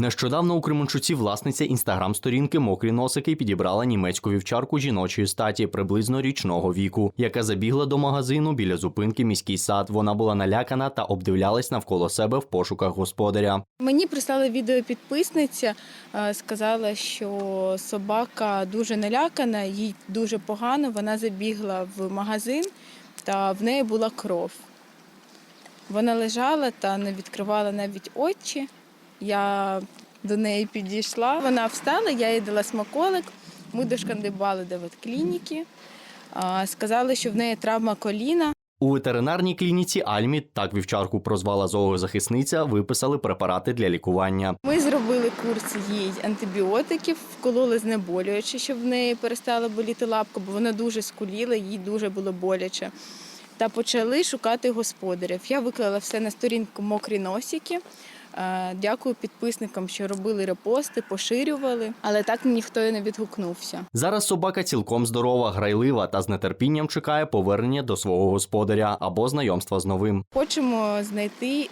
Нещодавно у Кременчуці власниця інстаграм-сторінки Мокрі носики підібрала німецьку вівчарку жіночої статі приблизно річного віку, яка забігла до магазину біля зупинки міський сад. Вона була налякана та обдивлялась навколо себе в пошуках господаря. Мені прислала відео підписниця, е, сказала, що собака дуже налякана, їй дуже погано. Вона забігла в магазин та в неї була кров. Вона лежала та не відкривала навіть очі. Я до неї підійшла. Вона встала, я їй дала смаколик. Ми дошкандибали до ветклініки. Сказали, що в неї травма коліна. У ветеринарній клініці Альмі, так вівчарку прозвала зоозахисниця, виписали препарати для лікування. Ми зробили курс їй антибіотиків, вкололи знеболюючи, щоб в неї перестала боліти лапка, бо вона дуже скуліла, їй дуже було боляче. Та почали шукати господарів. Я виклала все на сторінку мокрі носики. Е, Дякую підписникам, що робили репости, поширювали, але так ніхто і не відгукнувся. Зараз собака цілком здорова, грайлива та з нетерпінням чекає повернення до свого господаря або знайомства з новим. Хочемо знайти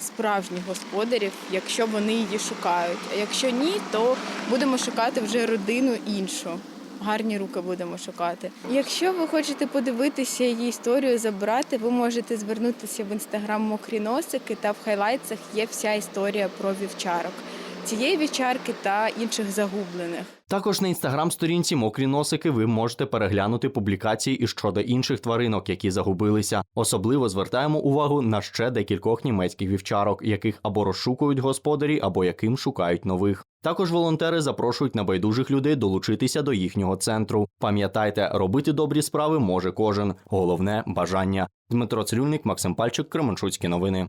справжніх господарів, якщо вони її шукають. А якщо ні, то будемо шукати вже родину іншу. Гарні руки будемо шукати. Якщо ви хочете подивитися її історію, забрати, ви можете звернутися в інстаграм мокрі носики, та в хайлайтсах є вся історія про вівчарок цієї вівчарки та інших загублених. Також на інстаграм-сторінці мокрі носики ви можете переглянути публікації і щодо інших тваринок, які загубилися. Особливо звертаємо увагу на ще декількох німецьких вівчарок, яких або розшукують господарі, або яким шукають нових. Також волонтери запрошують небайдужих людей долучитися до їхнього центру. Пам'ятайте, робити добрі справи може кожен. Головне бажання. Дмитро Цирюльник, Максим Пальчик, Кременчуцькі новини.